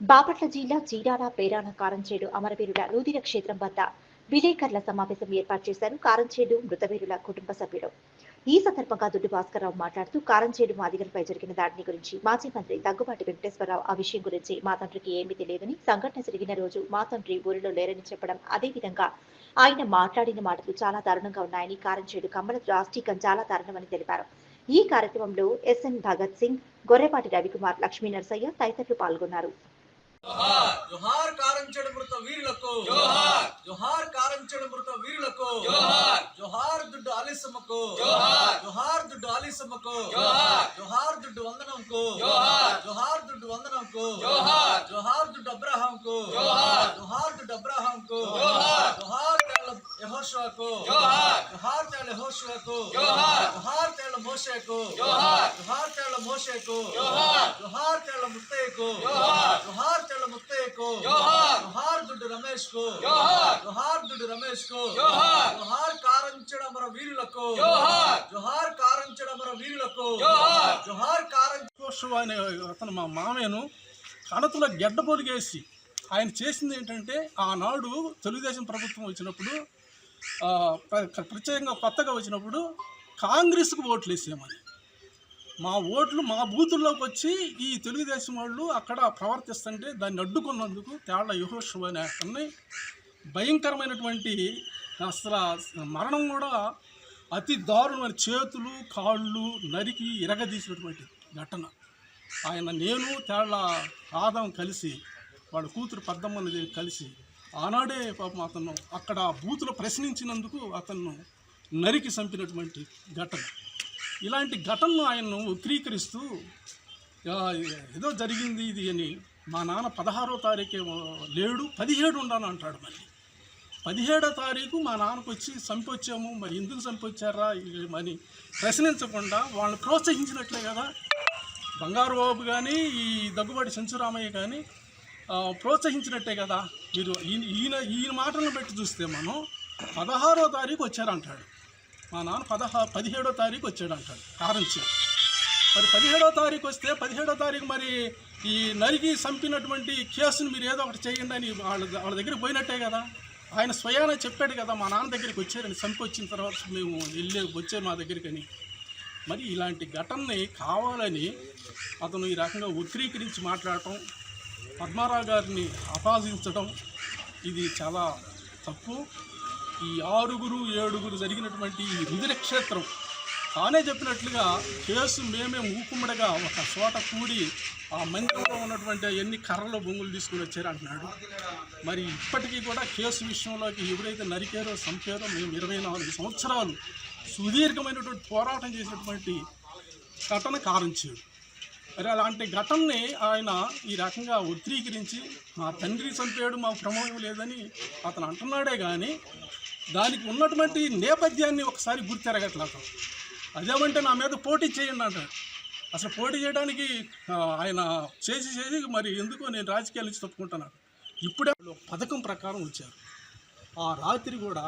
బాపట్ల జిల్లా జీరాల పేరాన కారంచేడు అమరవీరుల నూదిన క్షేత్రం వద్ద విలేకరుల సమావేశం ఏర్పాటు చేశారు కారంచేడు మృతవీరుల కుటుంబ సభ్యులు. ఈ సందర్భంగా దుడ్డు భాస్కర్రావు మాట్లాడుతూ కారంచేడు మాదిగలపై జరిగిన దాడిని గురించి మాజీ మంత్రి దగ్గుబాటి వెంకటేశ్వరరావు ఆ విషయం గురించి మా తండ్రికి ఏమీ తెలియదని సంఘటన జరిగిన రోజు మా తండ్రి ఊరిలో లేరని చెప్పడం అదేవిధంగా ఆయన మాట్లాడిన మాటలు చాలా దారుణంగా ఉన్నాయని కారంచేడు కమ్మల రాష్ట్రీకం చాలా దారుణమని తెలిపారు. ఈ కార్యక్రమంలో ఎస్ఎన్ భగత్ సింగ్ గొర్రెపాటి రవికుమార్ లక్ష్మీ నరసయ్య తదితరులు పాల్గొన్నారు. జోహార్ కారంచెడు మృత వీరులకు జోహార్. జోహార్ కారంచెడు మృత వీరులకు జోహార్. జోహార్ దుడ్డు ఆలిసమ్మకు జోహార్. జోహార్ దుడ్డు ఆలిసమ్మకు జోహార్. జోహార్ దుడ్డు వందనంకు జోహార్. జోహార్ దుడ్డు వందనంకు జోహార్. జోహార్ దుడ్డు అబ్రహాంకు జోహార్. జోహార్ దుడ్డు అబ్రహాంకు జోహార్. జోహార్ తేళ్ళ యెహోషువకు జోహార్. జోహార్ తేళ్ళ యెహోషువకు జోహార్. జోహార్ తేళ్ళ మోషేకు జోహార్. జోహార్ తేళ్ళ మోషేకు జోహార్. జోహార్ తేళ్ళ ముత్తయ్యకు జోహార్. జోహార్ తేళ్ళ ముత్తయ్యకు జోహార్. జోహార్ దుడ్డు రమేష్కు జోహార్. జోహార్ దుడ్డు రమేష్కు వీరులకు జోహార్. జోహార్ కారంచడ మన వీరులకు జోహార్. జోహార్ కారం అనే అతను మా మామయ్యను కణతుల గెడ్డ పొలిగేసి ఆయన చేసింది ఏంటంటే ఆనాడు తెలుగుదేశం ప్రభుత్వం వచ్చినప్పుడు ప్ర- ప్రత్యేకంగా కొత్తగా వచ్చినప్పుడు కాంగ్రెస్కు ఓట్లు వేసేమని మా ఓట్లు మా బూతుల్లోకి వచ్చి ఈ తెలుగుదేశం వాళ్ళు అక్కడ ప్రవర్తిస్తుంటే దాన్ని అడ్డుకున్నందుకు తేళ్ళ యుహోషు అనే అతన్ని భయంకరమైనటువంటి అసలు మరణం కూడా అతి దారుణమైన చేతులు కాళ్ళు నరికి ఇరగదీసినటువంటి ఘటన. ఆయన నేను తేళ్ళ ఆదం కలిసి వాళ్ళ కూతురు పద్దమ్మని కలిసి ఆనాడే పాపం అతను అక్కడ బూతులు ప్రశ్నించినందుకు అతను నరికి చంపినటువంటి ఘటన. ఇలాంటి ఘటనను ఆయన్ను వక్రీకరిస్తూ ఏదో జరిగింది ఇది అని మా నాన్న పదహారో తారీఖే లేడు పదిహేడు ఉండాను అంటాడు మళ్ళీ. పదిహేడో తారీఖు మా నాన్నకు వచ్చి చంపొచ్చాము మరి ఎందుకు చంపొచ్చారా అని ప్రశ్నించకుండా వాళ్ళని ప్రోత్సహించినట్లే కదా. బంగారు బాబు కానీ ఈ దగ్గుబాటి సెంచురామయ్య కానీ ప్రోత్సహించినట్టే కదా. మీరు ఈయన ఈయన ఈయన మాటలను బట్టి చూస్తే మనం పదహారో తారీఖు వచ్చారంటాడు. మా నాన్న పదహా పదిహేడో తారీఖు వచ్చాడు అంటాడు కారంచి మరి పదిహేడో తారీఖు వస్తే పదిహేడో తారీఖు మరి ఈ నరికి చంపినటువంటి కేసును మీరు ఏదో ఒకటి చేయండి అని వాళ్ళ వాళ్ళ దగ్గరికి పోయినట్టే కదా. ఆయన స్వయాన చెప్పాడు కదా మా నాన్న దగ్గరికి వచ్చారని చంపి వచ్చిన తర్వాత మేము వెళ్ళే వచ్చే మా దగ్గరికి అని మరి ఇలాంటి ఘటనని కావాలని అతను ఈ రకంగా వక్రీకరించి మాట్లాడటం పద్మారావు గారిని అపాదించడం ఇది చాలా తప్పు. ఈ ఆరుగురు ఏడుగురు జరిగినటువంటి ఈ రుదిర క్షేత్రం తానే చెప్పినట్లుగా కేసు మేమే మూకుమ్మడిగా ఒక చోట కూడి ఆ మందిరంలో ఉన్నటువంటి ఎన్ని కర్రలు బొంగులు తీసుకుని వచ్చారు అంటున్నాడు. మరి ఇప్పటికీ కూడా కేసు విషయంలోకి ఎవరైతే నరికారో చంపారో మేము ఇరవై నాలుగు సంవత్సరాలు సుదీర్ఘమైనటువంటి పోరాటం చేసినటువంటి ఘటన కారించాడు మరి అలాంటి ఘటనని ఆయన ఈ రకంగా ఉద్రీకరించి మా తండ్రి చంపాడు మా ప్రమేయం లేదని అతను అంటున్నాడే కానీ దానికి ఉన్నటువంటి నేపథ్యాన్ని ఒకసారి గుర్తిరగట్లేదు అదేమంటే నా మీద పోటీ చేయండి అంటాడు. అసలు పోటీ చేయడానికి ఆయన చేసి చేసి మరి ఎందుకో నేను రాజకీయాల నుంచి తప్పుకుంటున్నాను. ఇప్పుడే పథకం ప్రకారం వచ్చారు. ఆ రాత్రి కూడా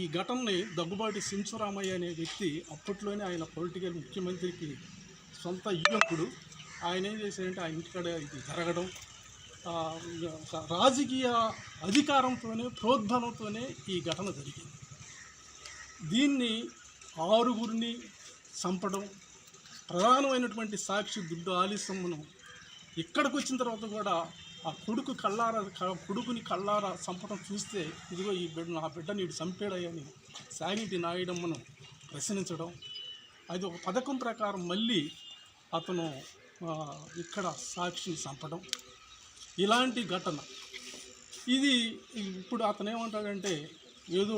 ఈ ఘటనని దగ్గుబాటి సించురామయ్య అనే వ్యక్తి అప్పట్లోనే ఆయన పొలిటికల్ ముఖ్యమంత్రికి సొంత యువకుడు ఆయన ఏం చేశారంటే ఆ ఇంటికాడ ఇది జరగడం ఒక రాజకీయ అధికారంతోనే ప్రోద్బలంతోనే ఈ ఘటన జరిగింది. దీన్ని ఆరుగురిని చంపడం ప్రధానమైనటువంటి సాక్షి దుడ్డు ఆలిసమ్మను ఇక్కడికి వచ్చిన తర్వాత కూడా ఆ కొడుకు కళ్ళారా కొడుకుని కళ్ళారా చంపడం చూస్తే ఇదిగో ఈ బిడ్డ నా బిడ్డ నీడు చంపాడని సాగిటి నాయుడమ్మను ప్రశ్నించడం. అది ఒక పథకం ప్రకారం మళ్ళీ అతను ఇక్కడ సాక్షిని చంపడం. ఇలాంటి ఘటన. ఇది ఇప్పుడు అతను ఏమంటాడంటే ఏదో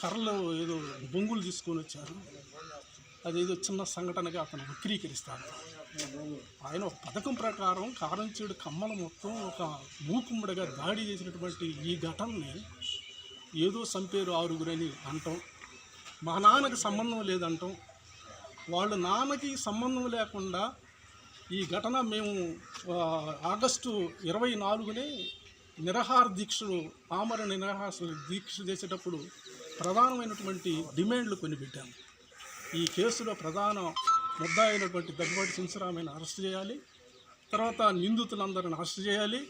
కర్రలు ఏదో బొంగులు తీసుకొని వచ్చారు. అదేదో చిన్న సంఘటనగా అతను వక్రీకరిస్తాడు. ఆయన ఒక పథకం ప్రకారం కారంచేడు కమ్మల మొత్తం ఒక మూకుమ్మడిగా దాడి చేసినటువంటి ఈ ఘటనని ఏదో సంపేరు ఆరుగురని అంటాం. మా నాన్నకి సంబంధం లేదంటాం. వాళ్ళ నాన్నకి సంబంధం లేకుండా ఈ ఘటన మేము ఆగస్టు ఇరవై నాలుగునే నిరహార దీక్షలు ఆమరణ నిరహార దీక్ష చేసేటప్పుడు ప్రధానమైనటువంటి డిమాండ్లు కొన్ని పెట్టాము ఈ కేసులో ప్రధాన ముద్దాయినటువంటి దగ్గుబాటి సింసరామయ్యను అరెస్ట్ చేయాలి తర్వాత నిందితులందరిని అరెస్ట్ చేయాలి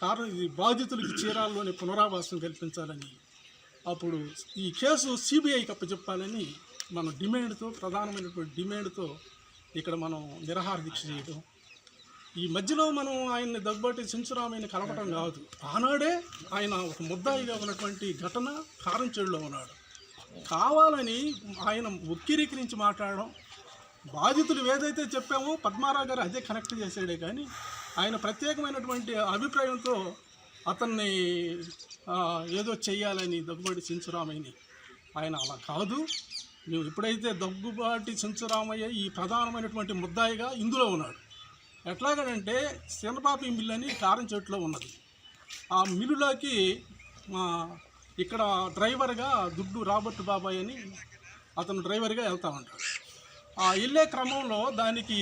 కారణం ఇది బాధితులకి చీరాల్లోని పునరావాసం కల్పించాలని. అప్పుడు ఈ కేసు సిబిఐకి అప్పచెప్పాలని మన డిమాండ్తో ప్రధానమైనటువంటి డిమాండ్తో ఇక్కడ మనం నిరహార దీక్ష చేయడం ఈ మధ్యలో మనం ఆయన్ని దగ్గబాటి సెంచురామయ్యని కలపడం కాదు. ఆనాడే ఆయన ఒక ముద్దాయిగా ఉన్నటువంటి ఘటన కారంచేడులో ఉన్నాడు. కావాలని ఆయన ఉక్కిరీకరించి మాట్లాడడం బాధితులు ఏదైతే చెప్పామో పద్మారావు గారు అదే కనెక్ట్ చేసాడే కానీ ఆయన ప్రత్యేకమైనటువంటి అభిప్రాయంతో అతన్ని ఏదో చెయ్యాలని దగ్గుబాటి చెంచురామయ్యని ఆయన అలా కాదు. నువ్వు ఎప్పుడైతే దగ్గుబాటి చెంచురామయ్య ఈ ప్రధానమైనటువంటి ముద్దాయిగా ఇందులో ఉన్నాడు ఎట్లాగనంటే చిన్నపాపి మిల్ అని కారం చెట్టులో ఉన్నది. ఆ మిల్లులోకి ఇక్కడ డ్రైవర్గా దుడ్డు రాబర్ట్ బాబాయ్ అని అతను డ్రైవర్గా వెళ్తా ఉంటాడు. ఆ వెళ్ళే క్రమంలో దానికి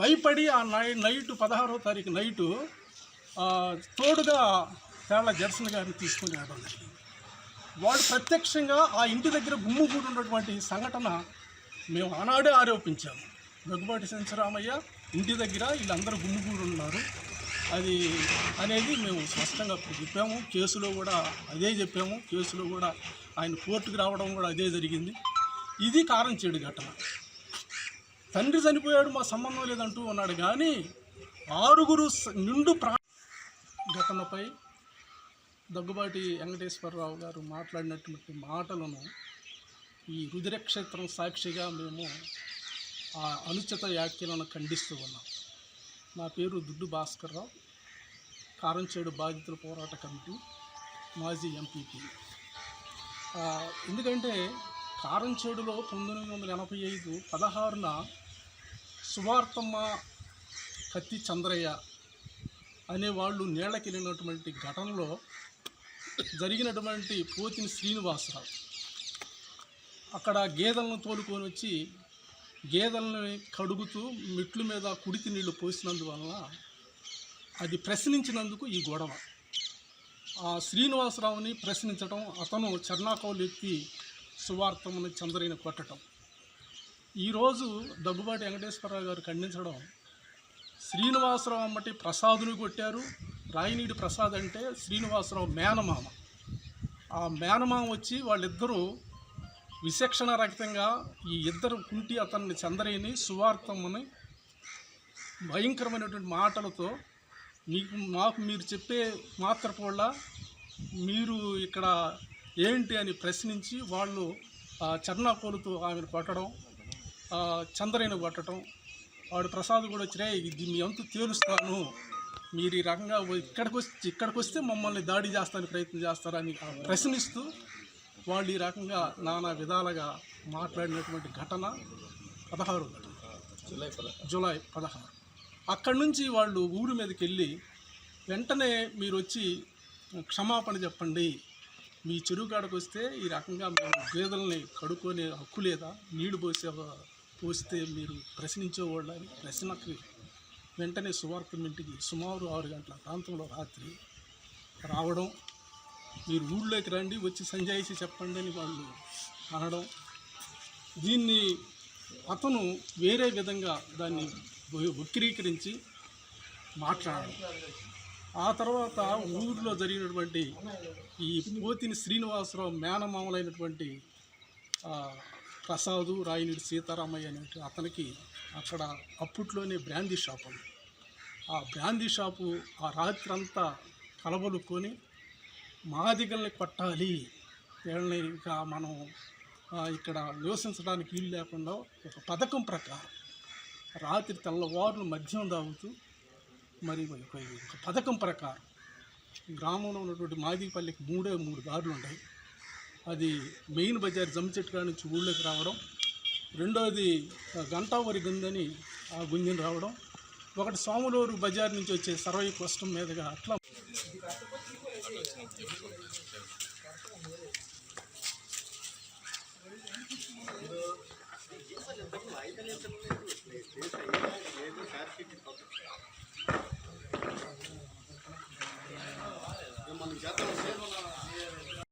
భయపడి ఆ నై నైట్ పదహారో తారీఖు నైటు తోడుగా తేళ్ళ జర్సన్ గారిని తీసుకుని రావడం వాళ్ళు వాడు ప్రత్యక్షంగా ఆ ఇంటి దగ్గర గుమ్ముగూడి ఉన్నటువంటి సంఘటన మేము ఆనాడే ఆరోపించాము. దగ్గుబాటి శంకరామయ్య ఇంటి దగ్గర వీళ్ళందరూ గుమ్ముగూడి ఉన్నారు అది అనేది మేము స్పష్టంగా చెప్పాము. కేసులో కూడా అదే చెప్పాము. కేసులో కూడా ఆయన కోర్టుకు రావడం కూడా అదే జరిగింది. ఇది కారం చెడు ఘటన. తండ్రి చనిపోయాడు మా సంబంధం లేదంటూ ఉన్నాడు. కానీ ఆరుగురు నిండు ప్రా ఘటనపై దగ్గుబాటి వెంకటేశ్వరరావు గారు మాట్లాడినటువంటి మాటలను ఈ రుద్రక్షేత్రం సాక్షిగా మేము ఆ అనుచిత వ్యాఖ్యలను ఖండిస్తూ ఉన్నాం. నా పేరు దుడ్డు భాస్కర్రావు కారంచేడు బాధితుల పోరాట కమిటీ మాజీ ఎంపీపీ. ఎందుకంటే కారంచేడులో పంతొమ్మిది వందల ఎనభై ఐదు పదహారున సువార్తమ్మ కత్తి చంద్రయ్య అనేవాళ్ళు నీళ్ళకెళ్ళినటువంటి ఘటనలో జరిగినటువంటి పోతిని శ్రీనివాసరావు. అక్కడ గేదెలను తోలుకొని వచ్చి గేదెలని కడుగుతూ మెట్ల మీద కుడితి నీళ్ళు పోసినందువలన అది ప్రశ్నించినందుకు ఈ గొడవ. ఆ శ్రీనివాసరావుని ప్రశ్నించడం అతను చర్నాకౌలు ఎత్తి సువార్తముని చంద్రయ్యని కొట్టడం ఈరోజు దగ్గుబాటి వెంకటేశ్వరరావు గారు ఖండించడం శ్రీనివాసరావు అమ్మటి ప్రసాదుని కొట్టారు రాయినీడి ప్రసాద్ అంటే శ్రీనివాసరావు మేనమామ. ఆ మేనమామ వచ్చి వాళ్ళిద్దరూ విచక్షణ రహితంగా ఈ ఇద్దరు కుంటి అతన్ని చంద్రయ్యని సువార్తమ్మని భయంకరమైనటువంటి మాటలతో మీకు మాకు మీరు చెప్పే మాత్రపోళ్ళ మీరు ఇక్కడ ఏంటి అని ప్రశ్నించి వాళ్ళు ఆ చర్నాకోలుతో ఆమెను కొట్టడం చంద్రయ్యను కొట్టడం వాడు ప్రసాద్ కూడా వచ్చిరే ఇది మీ అంతు తేలుస్తాను. మీరు ఈ రకంగా ఇక్కడికి వచ్చి ఇక్కడికి వస్తే మమ్మల్ని దాడి చేస్తానికి ప్రయత్నం చేస్తారని ప్రశ్నిస్తూ వాళ్ళు ఈ రకంగా నానా విధాలుగా మాట్లాడినటువంటి ఘటన పదహారు ఘటన. జూలై పదహారు. అక్కడి నుంచి వాళ్ళు ఊరి మీదకి వెళ్ళి వెంటనే మీరు వచ్చి క్షమాపణ చెప్పండి. మీ చెరువు కాడకు వస్తే ఈ రకంగా మేము గేదెల్ని కడుక్కొనే హక్కు లేదా? నీళ్ళు పోసే పోస్తే మీరు ప్రశ్నించేవాళ్ళని ప్రశ్నకి వెంటనే సువార్తం సుమారు ఆరు గంటల ప్రాంతంలో రాత్రి రావడం మీరు ఊళ్ళోకి రండి వచ్చి సంజాయిషి చెప్పండి అని వాళ్ళు అనడం. దీన్ని అతను వేరే విధంగా దాన్ని వక్రీకరించి మాట్లాడడం. ఆ తర్వాత ఊరిలో జరిగినటువంటి ఈ పోతిని శ్రీనివాసరావు మేనమామలైనటువంటి ప్రసాదు రాయినీడి సీతారామయ్య అనే అతనికి అక్కడ అప్పట్లోనే బ్రాందీ షాప్ ఉంది. ఆ బ్రాందీ షాపు ఆ రాత్రి అంతా కలబలుకొని మాదిగల్ని కొట్టాలి వీళ్ళని ఇంకా మనం ఇక్కడ నివసించడానికి వీలు లేకుండా ఒక పథకం ప్రకారం రాత్రి తెల్లవారులు మద్యం తాగుతూ మరి ఒక ఒక పథకం ప్రకారం గ్రామంలో ఉన్నటువంటి మాదిపల్లికి మూడే మూడు దారులు ఉన్నాయి. అది మెయిన్ బజార్ జమ్మిచెట్టు కాడ నుంచి ఊళ్ళోకి రావడం. రెండోది గంటావరి గుందని ఆ గుంజని రావడం. ఒకటి సోములూరు బజార్ నుంచి వచ్చే సర్వై కష్టం మీదుగా అట్లా. మనకి చేద్దాం